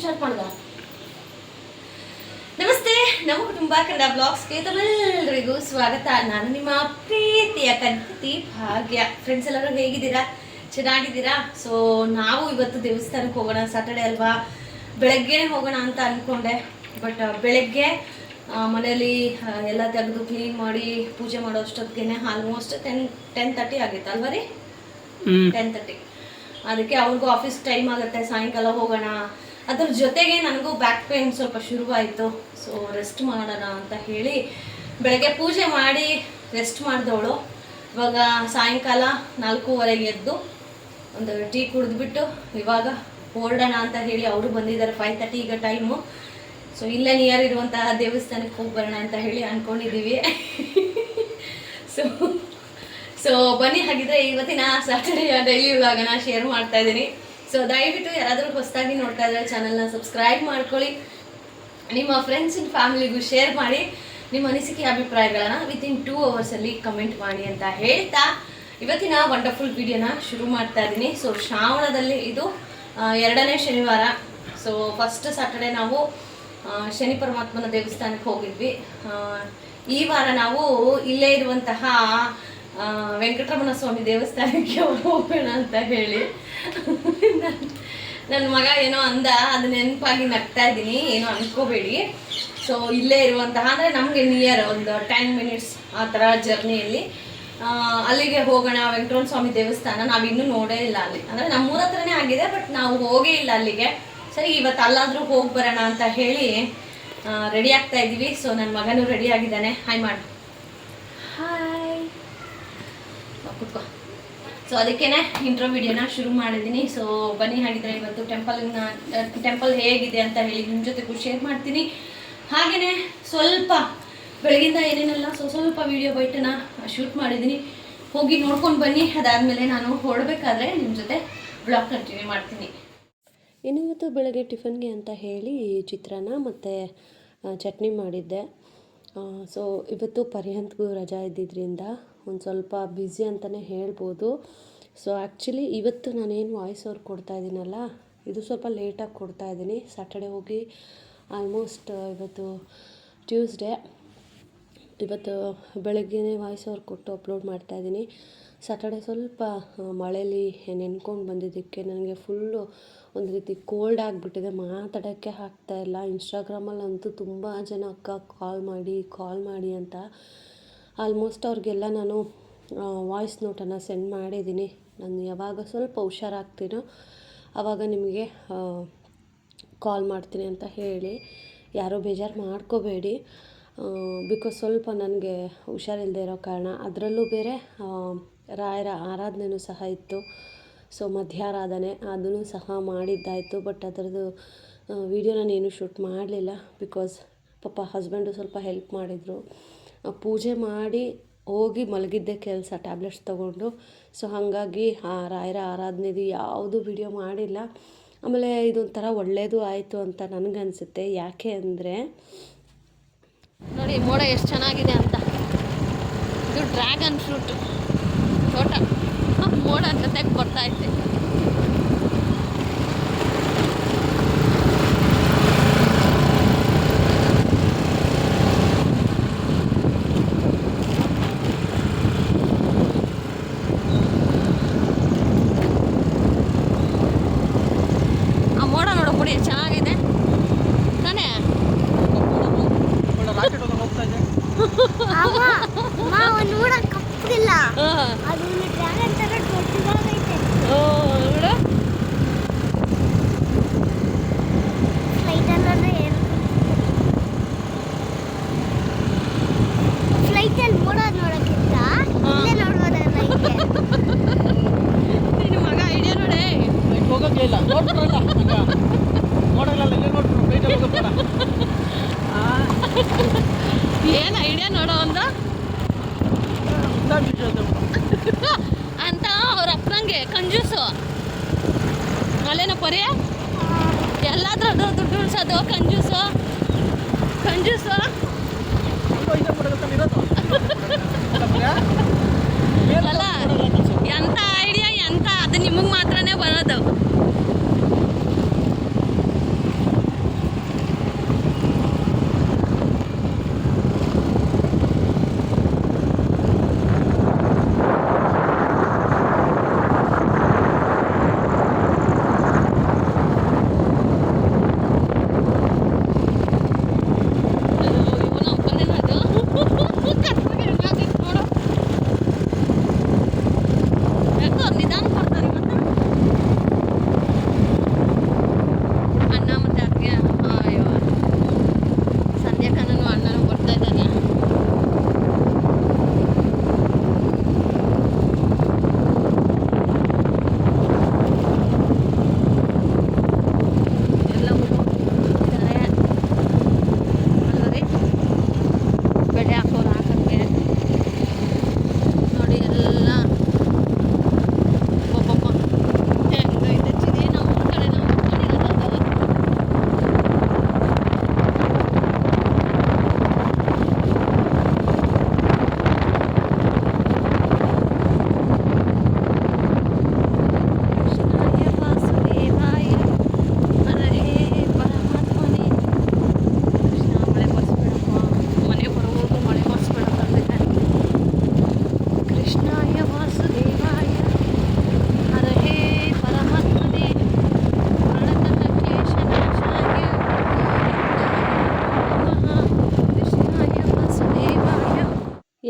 Start ಮಾಡ್ದ? ನಮಸ್ತೆ ನಮ್ಮ ಕುಟುಂಬ ಕನ್ನಡ ಬ್ಲಾಗ್ಸ್ಗೆ ತಮ್ಮೆಲ್ಲರಿಗೂ ಸ್ವಾಗತ. ನಾನು ನಿಮ್ಮ ಪ್ರೀತಿಯ ಕಂತಿ ಭಾಗ್ಯ. ಫ್ರೆಂಡ್ಸ್ ಎಲ್ಲರೂ ಹೇಗಿದ್ದೀರಾ? ಚೆನ್ನಾಗಿದ್ದೀರಾ? ಸೊ ನಾವು ಇವತ್ತು ದೇವಸ್ಥಾನಕ್ಕೆ ಹೋಗೋಣ ಸಾಟರ್ಡೆ ಅಲ್ವಾ? ಬೆಳಗ್ಗೆನೆ ಹೋಗೋಣ ಅಂತ ಅಂದ್ಕೊಂಡೆ ಬಟ್ ಬೆಳಗ್ಗೆ ಮನೇಲಿ ಎಲ್ಲ ತೆಗೆದು ಕ್ಲೀನ್ ಮಾಡಿ ಪೂಜೆ ಮಾಡೋ ಅಷ್ಟೊತ್ತಿಗೆ ಆಲ್ಮೋಸ್ಟ್ ಟೆನ್ ಟೆನ್ ತರ್ಟಿ ಆಗಿತ್ತು ಅಲ್ವಾ ರೀ? ಟೆನ್ ತರ್ಟಿ ಅದಕ್ಕೆ ಅವ್ರಿಗೂ ಆಫೀಸ್ ಟೈಮ್ ಆಗುತ್ತೆ. ಸಾಯಂಕಾಲ ಹೋಗೋಣ. ಅದ್ರ ಜೊತೆಗೆ ನನಗೂ ಬ್ಯಾಕ್ ಪೇನ್ ಸ್ವಲ್ಪ ಶುರುವಾಯಿತು. ಸೊ ರೆಸ್ಟ್ ಮಾಡೋಣ ಅಂತ ಹೇಳಿ ಬೆಳಗ್ಗೆ ಪೂಜೆ ಮಾಡಿ ರೆಸ್ಟ್ ಮಾಡಿದವಳು. ಇವಾಗ ಸಾಯಂಕಾಲ ನಾಲ್ಕೂವರೆಗೆ ಎದ್ದು ಒಂದು ಟೀ ಕುಡಿದ್ಬಿಟ್ಟು ಇವಾಗ ಹೊರಡೋಣ ಅಂತ ಹೇಳಿ ಅವರು ಬಂದಿದ್ದಾರೆ ಫೈವ್ ತರ್ಟಿ ಈಗ ಟೈಮು ಸೊ ಇಲ್ಲೇ ನಿಯರ್ ಇರುವಂತಹ ದೇವಸ್ಥಾನಕ್ಕೆ ಹೋಗಿ ಬರೋಣ ಅಂತ ಹೇಳಿ ಅಂದ್ಕೊಂಡಿದ್ದೀವಿ ಸೊ ಸೊ ಬನ್ನಿ ಹಾಗಿದ್ರೆ ಇವತ್ತಿನ ಸ್ಯಾಟರ್ಡೇ ಡೈಲಿ ವ್ಲಾಗನ ಶೇರ್ ಮಾಡ್ತಾ ಇದ್ದೀನಿ. ಸೊ ದಯವಿಟ್ಟು ಯಾರಾದರೂ ಹೊಸದಾಗಿ ನೋಡ್ತಾ ಇದ್ದಾರೆ ಚಾನಲ್ನ ಸಬ್ಸ್ಕ್ರೈಬ್ ಮಾಡ್ಕೊಳ್ಳಿ. ನಿಮ್ಮ ಫ್ರೆಂಡ್ಸ್ ಇನ್ ಫ್ಯಾಮಿಲಿಗೂ ಶೇರ್ ಮಾಡಿ. ನಿಮ್ಮ ಅನಿಸಿಕೆ, ಅಭಿಪ್ರಾಯಗಳನ್ನ ವಿತಿನ್ ಟೂ ಅವರ್ಸಲ್ಲಿ ಕಮೆಂಟ್ ಮಾಡಿ ಅಂತ ಹೇಳ್ತಾ ಇವತ್ತಿನ ವಂಡರ್ಫುಲ್ ವಿಡಿಯೋನ ಶುರು ಮಾಡ್ತಾ ಇದ್ದೀನಿ. ಸೊ ಶ್ರಾವಣದಲ್ಲಿ ಇದು ಎರಡನೇ ಶನಿವಾರ. ಸೊ ಫಸ್ಟ್ ಸಾಟರ್ಡೆ ನಾವು ಶನಿ ಪರಮಾತ್ಮನ ದೇವಸ್ಥಾನಕ್ಕೆ ಹೋಗಿದ್ವಿ. ಈ ವಾರ ನಾವು ಇಲ್ಲೇ ಇರುವಂತಹ ವೆಂಕಟರಮಣ ಸ್ವಾಮಿ ದೇವಸ್ಥಾನಕ್ಕೆ ಹೋಗೋಣ ಅಂತ ಹೇಳಿ. ನನ್ನ ಮಗ ಏನೋ ಅಂದ, ಅದು ನೆನಪಾಗಿ ನಗ್ತಾ ಇದ್ದೀನಿ ಏನೋ ಅನ್ಕೋಬೇಡಿ. ಸೊ ಇಲ್ಲೇ ಇರುವಂತಹ, ಅಂದರೆ ನಮಗೆ ನಿಯರ್ ಒಂದು ಟೆನ್ ಮಿನಿಟ್ಸ್ ಆ ಥರ ಜರ್ನಿಯಲ್ಲಿ ಅಲ್ಲಿಗೆ ಹೋಗೋಣ, ವೆಂಕಟರಮಣ ಸ್ವಾಮಿ ದೇವಸ್ಥಾನ, ನಾವು ಇನ್ನೂ ನೋಡೇ ಇಲ್ಲ ಅಲ್ಲಿ. ಅಂದರೆ ನಮ್ಮೂರ ಹತ್ರನೇ ಆಗಿದೆ ಬಟ್ ನಾವು ಹೋಗೇ ಇಲ್ಲ ಅಲ್ಲಿಗೆ. ಸರಿ, ಇವತ್ತು ಅಲ್ಲಾದರೂ ಹೋಗಿ ಬರೋಣ ಅಂತ ಹೇಳಿ ರೆಡಿ ಆಗ್ತಾ ಇದ್ದೀವಿ ಸೊ ನನ್ನ ಮಗನೂ ರೆಡಿ ಆಗಿದ್ದಾನೆ. ಹಾಯ್ ಮಾಡಿ ಹಾಯ್ ಕುತ್ಕೋ. ಸೊ ಅದಕ್ಕೇನೆ ಇಂಟ್ರೋ ವಿಡಿಯೋನ ಶುರು ಮಾಡಿದ್ದೀನಿ. ಸೊ ಬನ್ನಿ ಹಾಗಿದ್ರೆ ಇವತ್ತು ಟೆಂಪಲ್ನ ಟೆಂಪಲ್ ಹೇಗಿದೆ ಅಂತ ಹೇಳಿ ನಿಮ್ಮ ಜೊತೆಗೂ ಶೇರ್ ಮಾಡ್ತೀನಿ. ಹಾಗೆಯೇ ಸ್ವಲ್ಪ ಬೆಳಗಿಂದ ಏನೇನೆಲ್ಲ ಸೊ ಸ್ವಲ್ಪ ವಿಡಿಯೋ ಬೈಟನ್ನ ಶೂಟ್ ಮಾಡಿದ್ದೀನಿ. ಹೋಗಿ ನೋಡ್ಕೊಂಡು ಬನ್ನಿ. ಅದಾದಮೇಲೆ ನಾನು ಹೊರಡಬೇಕಾದ್ರೆ ನಿಮ್ಮ ಜೊತೆ ಬ್ಲಾಗ್ ಕಂಟಿನ್ಯೂ ಮಾಡ್ತೀನಿ. ಇನ್ನು ಬೆಳಗ್ಗೆ ಟಿಫನ್ಗೆ ಅಂತ ಹೇಳಿ ಚಿತ್ರಾನ್ನ ಮತ್ತು ಚಟ್ನಿ ಮಾಡಿದ್ದೆ. ಸೊ ಇವತ್ತು ಪರ್ಯಂತ್ಗೂ ರಜಾ ಇದ್ದಿದ್ದರಿಂದ ಒಂದು ಸ್ವಲ್ಪ ಬ್ಯುಸಿ ಅಂತಲೇ ಹೇಳ್ಬೋದು. ಸೊ ಆ್ಯಕ್ಚುಲಿ ಇವತ್ತು ನಾನೇನು ವಾಯ್ಸ್ ಓವರ್ ಕೊಡ್ತಾ ಇದ್ದೀನಲ್ಲ, ಇದು ಸ್ವಲ್ಪ ಲೇಟಾಗಿ ಕೊಡ್ತಾ ಇದ್ದೀನಿ. ಸ್ಯಾಟರ್ಡೆ ಹೋಗಿ ಆಲ್ಮೋಸ್ಟ್ ಇವತ್ತು ಟ್ಯೂಸ್ಡೇ ಇವತ್ತು ಬೆಳಗ್ಗೆನೇ ವಾಯ್ಸ್ ಓವರ್ ಕೊಟ್ಟು ಅಪ್ಲೋಡ್ ಮಾಡ್ತಾ ಇದ್ದೀನಿ. ಸ್ಯಾಟರ್ಡೆ ಸ್ವಲ್ಪ ಮಳೇಲಿ ನೆನ್ಕೊಂಡು ಬಂದಿದ್ದಕ್ಕೆ ನನಗೆ ಫುಲ್ಲು ಒಂದು ರೀತಿ ಕೋಲ್ಡ್ ಆಗಿಬಿಟ್ಟಿದೆ. ಮಾತಾಡೋಕ್ಕೆ ಆಗ್ತಾ ಇಲ್ಲ. ಇನ್ಸ್ಟಾಗ್ರಾಮಲ್ಲಂತೂ ತುಂಬ ಜನ ಅಕ್ಕ ಕಾಲ್ ಮಾಡಿ ಕಾಲ್ ಮಾಡಿ ಅಂತ. ಆಲ್ಮೋಸ್ಟ್ ಅವ್ರಿಗೆಲ್ಲ ನಾನು ವಾಯ್ಸ್ ನೋಟನ್ನು ಸೆಂಡ್ ಮಾಡಿದ್ದೀನಿ. ನಾನು ಯಾವಾಗ ಸ್ವಲ್ಪ ಹುಷಾರಾಗ್ತೀನೋ ಆವಾಗ ನಿಮಗೆ ಕಾಲ್ ಮಾಡ್ತೀನಿ ಅಂತ ಹೇಳಿ. ಯಾರೂ ಬೇಜಾರು ಮಾಡ್ಕೋಬೇಡಿ. ಬಿಕಾಸ್ ಸ್ವಲ್ಪ ನನಗೆ ಹುಷಾರಿಲ್ಲದೆ ಇರೋ ಕಾರಣ. ಅದರಲ್ಲೂ ಬೇರೆ ರಾಯರ ಆರಾಧನೆಯೂ ಸಹ ಇತ್ತು. ಸೊ ಮಧ್ಯಾರಾಧನೆ ಅದನ್ನು ಸಹ ಮಾಡಿದ್ದಾಯಿತು. ಬಟ್ ಅದರದ್ದು ವೀಡಿಯೋ ನಾನೇನು ಶೂಟ್ ಮಾಡಲಿಲ್ಲ ಬಿಕಾಸ್ ಪಾಪ ಹಸ್ಬೆಂಡು ಸ್ವಲ್ಪ ಹೆಲ್ಪ್ ಮಾಡಿದರು. ಪೂಜೆ ಮಾಡಿ ಹೋಗಿ ಮಲಗಿದ್ದೆ ಕೆಲಸ ಟ್ಯಾಬ್ಲೆಟ್ಸ್ ತೊಗೊಂಡು. ಸೊ ಹಾಗಾಗಿ, ಆ, ರಾಯರ ಆರಾಧನೆದು ಯಾವುದು ವಿಡಿಯೋ ಮಾಡಿಲ್ಲ. ಆಮೇಲೆ ಇದೊಂಥರ ಒಳ್ಳೆಯದು ಆಯಿತು ಅಂತ ನನಗನ್ಸುತ್ತೆ. ಯಾಕೆ ಅಂದರೆ, ನೋಡಿ, ಮೋಡ ಎಷ್ಟು ಚೆನ್ನಾಗಿದೆ ಅಂತ. ಇದು ಡ್ರ್ಯಾಗನ್ ಫ್ರೂಟ್ ತೋಟ. ಮೋಡ ಜೊತೆಗೆ ಬರ್ತಾ ಐತೆ ಆ ಮೋಡ ನೋಡು ಪುಡಿ ಎಷ್ಟು ಚೆನ್ನಾಗಿದೆ ತಾನೇ ಅವ ಮಾವ ನೋಡ ಕಪ್ಪಗಿಲ್ಲ ಹಾಂ. ಅದು ಡ್ರ್ಯಾಗನ್ ತರ ದೊಡ್ಡದಾಗೈತೆ ನೋಡು ಫ್ಲೈಟ್ ಅಲ್ಲೇ ಫ್ಲೈಟ್ ಅಲ್ಲಿ ನೋಡೋದು ನೋಡಕ್ಕಿಂತ ಇಲ್ಲೇ ನೋಡ್ಬೋದಲ್ಲ ಹಿಂಗೆ ನಿನ್ನ ಮಗ ಐಡಿಯಾ ನೋಡೇ ಹೋಗಕ್ಲಿಲ್ಲ ನೋಡ್ಬಿಟ್ರಲ್ಲ ನೋಡಲ್ಲ ಇಲ್ಲೇ ನೋಡ್ಬಿಟ್ರು ಪ್ಲೇಟಲ್ಲಿ ಹೋಗಬೇಡ ಏನು ಐಡಿಯಾ ನೋಡೋ ಒಂದು ಅಂತ ಅವ್ರ ಕಂಜೂಸು ಅಲ್ಲೇನ ಪರಿ? ಎಲ್ಲಾದ್ರೂ ದುಡ್ಡು ಉಳ್ಸೋದು ಕಂಜೂಸು ಕಂಜೂಸು ಅಲ್ಲ ಎಂಥ ಐಡಿಯಾ ಎಂಥ ಅದು ನಿಮಗೆ ಮಾತ್ರನೇ ಬರೋದು.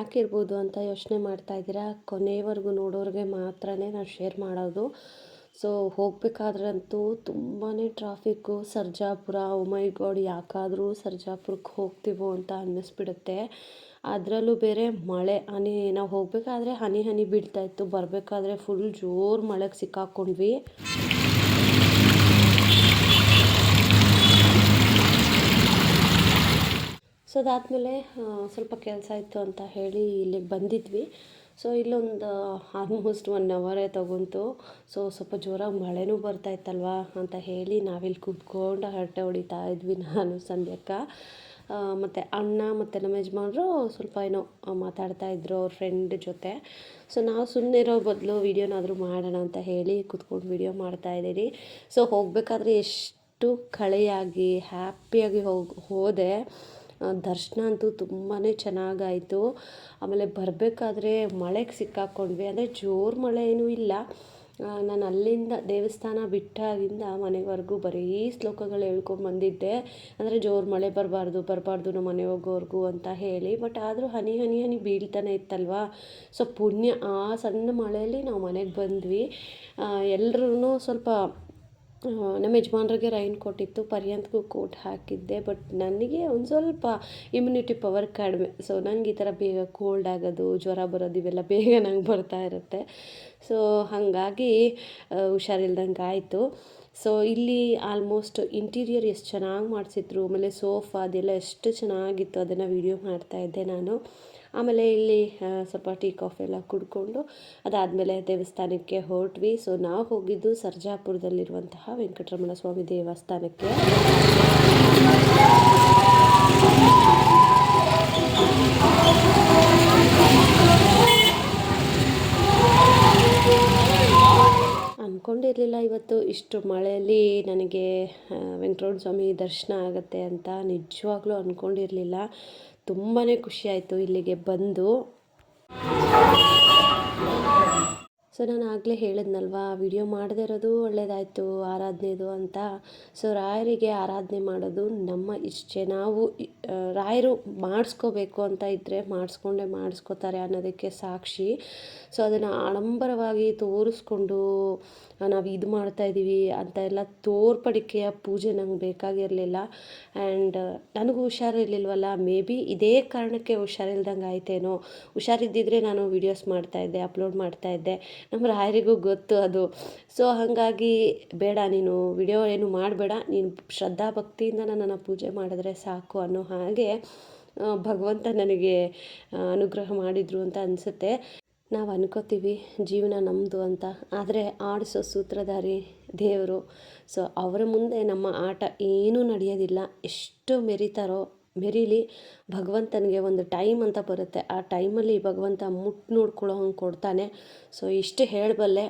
ಯಾಕಿರ್ಬೋದು ಅಂತ ಯೋಚನೆ ಮಾಡ್ತಾ ಇದ್ದೀರಾ? ಕೊನೆಯವರೆಗೂ ನೋಡೋರಿಗೆ ಮಾತ್ರನೇ ನಾನು ಶೇರ್ ಮಾಡೋದು. ಸೊ ಹೋಗಬೇಕಾದ್ರಂತೂ ತುಂಬಾ ಟ್ರಾಫಿಕ್ಕು ಸರ್ಜಾಪುರ ಮೈ ಗಾಡ್ ಯಾಕಾದರೂ ಸರ್ಜಾಪುರಕ್ಕೆ ಹೋಗ್ತೀವೋ ಅಂತ ಅನ್ನಿಸ್ಬಿಡುತ್ತೆ. ಅದರಲ್ಲೂ ಬೇರೆ ಮಳೆ, ಹನಿ, ನಾವು ಹೋಗಬೇಕಾದ್ರೆ ಹನಿ ಹನಿ ಬೀಳ್ತಾ ಇತ್ತು. ಬರಬೇಕಾದ್ರೆ ಫುಲ್ ಜೋರು ಮಳೆಗೆ ಸಿಕ್ಕಾಕೊಂಡ್ವಿ. ಸೊ ಅದಾದಮೇಲೆ ಸ್ವಲ್ಪ ಕೆಲಸ ಇತ್ತು ಅಂತ ಹೇಳಿ ಇಲ್ಲಿಗೆ ಬಂದಿದ್ವಿ. ಸೊ ಇಲ್ಲೊಂದು ಆಲ್ಮೋಸ್ಟ್ ಒನ್ ಅವರೇ ತಗೊಂತು. ಸೊ ಸ್ವಲ್ಪ ಜೋರಾಗಿ ಮಳೆನೂ ಬರ್ತಾ ಇತ್ತಲ್ವಾ ಅಂತ ಹೇಳಿ ನಾವಿಲ್ಲಿ ಕೂತ್ಕೊಂಡು ಹರಟೆ ಹೊಡಿತಾ ಇದ್ವಿ ನಾನು, ಸಂಧ್ಯಕ್ಕ. ಮತ್ತು ಅಣ್ಣ ಮತ್ತು ನಮ್ಮ ಯಜಮಾನರು ಸ್ವಲ್ಪ ಏನೋ ಮಾತಾಡ್ತಾ ಇದ್ರು ಅವ್ರ ಫ್ರೆಂಡ್ ಜೊತೆ. ಸೊ ನಾವು ಸುಮ್ಮನೆ ಇರೋ ಬದಲು ವೀಡಿಯೋನಾದರೂ ಮಾಡೋಣ ಅಂತ ಹೇಳಿ ಕೂತ್ಕೊಂಡು ವೀಡಿಯೋ ಮಾಡ್ತಾ ಇದ್ದೀರಿ. ಸೊ ಹೋಗಬೇಕಾದ್ರೆ ಎಷ್ಟು ಕಳೆಯಾಗಿ ಹ್ಯಾಪಿಯಾಗಿ ಹೋಗಿ, ಹೋದೆ. ದರ್ಶನ ಅಂತೂ ತುಂಬಾ ಚೆನ್ನಾಗಾಯಿತು. ಆಮೇಲೆ ಬರಬೇಕಾದ್ರೆ ಮಳೆಗೆ ಸಿಕ್ಕಾಕ್ಕೊಂಡ್ವಿ ಅಂದರೆ ಜೋರು ಮಳೆ ಏನೂ ಇಲ್ಲ. ನಾನು ಅಲ್ಲಿಂದ ದೇವಸ್ಥಾನ ಬಿಟ್ಟಾಗಿಂದ ಮನೆವರೆಗೂ ಬರೀ ಶ್ಲೋಕಗಳು ಹೇಳ್ಕೊಂಡು ಬಂದಿದ್ದೆ. ಅಂದರೆ ಜೋರು ಮಳೆ ಬರಬಾರ್ದು ಬರಬಾರ್ದು ನಮ್ಮ ಮನೆ ಹೋಗೋವರೆಗೂ ಅಂತ ಹೇಳಿ. ಬಟ್ ಆದರೂ ಹನಿ ಹನಿ ಹನಿ ಬೀಳ್ತಾನೆ ಇತ್ತಲ್ವಾ? ಸೊ ಪುಣ್ಯ, ಆ ಸಣ್ಣ ಮಳೆಯಲ್ಲಿ ನಾವು ಮನೆಗೆ ಬಂದ್ವಿ. ಎಲ್ಲರೂ ಸ್ವಲ್ಪ ನಮ್ಮ ಯಜಮಾನ್ರಿಗೆ ರೈನ್ ಕೊಟ್ಟಿತ್ತು ಪರ್ಯಂತಕ್ಕೂ ಕೋಟ್ ಹಾಕಿದ್ದೆ ಬಟ್ ನನಗೆ ಒಂದು ಸ್ವಲ್ಪ ಇಮ್ಯುನಿಟಿ ಪವರ್ ಕಡಿಮೆ. ಸೊ ನಂಗೆ ಈ ಥರ ಬೇಗ ಕೋಲ್ಡ್ ಆಗೋದು, ಜ್ವರ ಬರೋದು, ಇವೆಲ್ಲ ಬೇಗ ನಂಗೆ ಬರ್ತಾ ಇರುತ್ತೆ. ಸೊ ಹಾಗಾಗಿ ಹುಷಾರಿಲ್ದಂಗೆ ಆಯಿತು. ಸೊ ಇಲ್ಲಿ ಆಲ್ಮೋಸ್ಟ್ ಇಂಟೀರಿಯರ್ ಎಷ್ಟು ಚೆನ್ನಾಗಿ ಮಾಡಿಸಿದ್ರು, ಆಮೇಲೆ ಸೋಫಾ ಅದೆಲ್ಲ ಎಷ್ಟು ಚೆನ್ನಾಗಿತ್ತು ಅದನ್ನು ವೀಡಿಯೋ ಮಾಡ್ತಾಯಿದ್ದೆ ನಾನು. ಆಮೇಲೆ ಇಲ್ಲಿ ಸ್ವಲ್ಪ ಟೀ, ಕಾಫಿ ಎಲ್ಲ ಕುಡ್ಕೊಂಡು ಅದಾದಮೇಲೆ ದೇವಸ್ಥಾನಕ್ಕೆ ಹೊರಟ್ವಿ. ಸೊ ನಾವು ಹೋಗಿದ್ದು ಸರ್ಜಾಪುರದಲ್ಲಿರುವಂತಹ ವೆಂಕಟರಮಣ ಸ್ವಾಮಿ ದೇವಸ್ಥಾನಕ್ಕೆ. ಅಂದ್ಕೊಂಡಿರಲಿಲ್ಲ ಇವತ್ತು ಇಷ್ಟು ಮಳೆಯಲ್ಲಿ ನನಗೆ ವೆಂಕಟರಮಣ ಸ್ವಾಮಿ ದರ್ಶನ ಆಗುತ್ತೆ ಅಂತ ನಿಜವಾಗ್ಲೂ ಅಂದ್ಕೊಂಡಿರಲಿಲ್ಲ ತುಂಬಾ ಖುಷಿ ಆಯಿತು ಇಲ್ಲಿಗೆ ಬಂದು. ಸೊ ನಾನು ಆಗಲೇ ಹೇಳಿದ್ನಲ್ವಾ ವಿಡಿಯೋ ಮಾಡದೇ ಇರೋದು ಒಳ್ಳೆಯದಾಯಿತು ಆರಾಧನೆದು ಅಂತ. ಸೊ ರಾಯರಿಗೆ ಆರಾಧನೆ ಮಾಡೋದು ನಮ್ಮ ಇಚ್ಛೆ. ನಾವು ರಾಯರು ಮಾಡಿಸ್ಕೋಬೇಕು ಅಂತ ಇದ್ದರೆ ಮಾಡಿಸ್ಕೊಂಡೇ ಮಾಡಿಸ್ಕೋತಾರೆ ಅನ್ನೋದಕ್ಕೆ ಸಾಕ್ಷಿ. ಸೊ ಅದನ್ನು ಆಡಂಬರವಾಗಿ ತೋರಿಸ್ಕೊಂಡು ನಾವು ಇದು ಮಾಡ್ತಾ ಇದ್ದೀವಿ ಅಂತ ಎಲ್ಲ ತೋರ್ಪಡಿಕೆಯ ಪೂಜೆ ನಂಗೆ ಬೇಕಾಗಿರಲಿಲ್ಲ. ಆ್ಯಂಡ್ ನನಗೂ ಹುಷಾರಿರಲಿಲ್ವಲ್ಲ? ಮೇ ಬಿ ಇದೇ ಕಾರಣಕ್ಕೆ ಹುಷಾರಿಲ್ದಂಗೆ ಆಯ್ತೇನೋ? ಹುಷಾರಿದ್ದಿದ್ರೆ ನಾನು ವೀಡಿಯೋಸ್ ಮಾಡ್ತಾಯಿದ್ದೆ ಅಪ್ಲೋಡ್ ಮಾಡ್ತಾ ಇದ್ದೆ. ನಮ್ಮ ರಾಯರಿಗೂ ಗೊತ್ತು ಅದು. ಸೊ ಹಾಗಾಗಿ ಬೇಡ, ನೀನು ವಿಡಿಯೋ ಏನು ಮಾಡಬೇಡ. ನೀನು ಶ್ರದ್ಧಾ ಭಕ್ತಿಯಿಂದ ನನ್ನನ್ನು ಪೂಜೆ ಮಾಡಿದ್ರೆ ಸಾಕು ಅನ್ನೋ ಹಾಗೆ. ಆ, ಭಗವಂತ ನನಗೆ ಅನುಗ್ರಹ ಮಾಡಿದರು ಅಂತ ಅನಿಸುತ್ತೆ. ನಾವು ಅನ್ಕೋತೀವಿ ಜೀವನ ನಮ್ಮದು ಅಂತ. ಆದರೆ ಆಡಿಸೋ ಸೂತ್ರಧಾರಿ ದೇವರು. ಸೊ ಅವರ ಮುಂದೆ ನಮ್ಮ ಆಟ ಏನೂ ನಡೆಯೋದಿಲ್ಲ. ಎಷ್ಟು ಮೆರಿತಾರೋ ಮೆರೀಲಿ ಭಗವಂತನಿಗೆ ಒಂದು ಟೈಮ್ ಅಂತ ಬರುತ್ತೆ. ಆ ಟೈಮಲ್ಲಿ ಭಗವಂತ ಮುಟ್ಟು ನೋಡ್ಕೊಳ್ಳೋ ಹಂಗೆ ಕೊಡ್ತಾನೆ. ಸೊ ಇಷ್ಟು ಹೇಳಬಲ್ಲೆ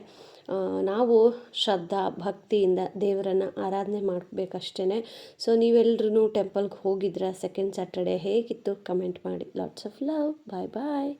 ನಾವು ಶ್ರದ್ಧಾ, ಭಕ್ತಿಯಿಂದ ದೇವರನ್ನು ಆರಾಧನೆ ಮಾಡಬೇಕಷ್ಟೇ ಸೊ ನೀವೆಲ್ಲರೂ ಟೆಂಪಲ್ಗೆ ಹೋಗಿದ್ರಾ ಸೆಕೆಂಡ್ ಸ್ಯಾಟರ್ಡೆ ಹೇಗಿತ್ತು? ಕಮೆಂಟ್ ಮಾಡಿ. Lots of love bye bye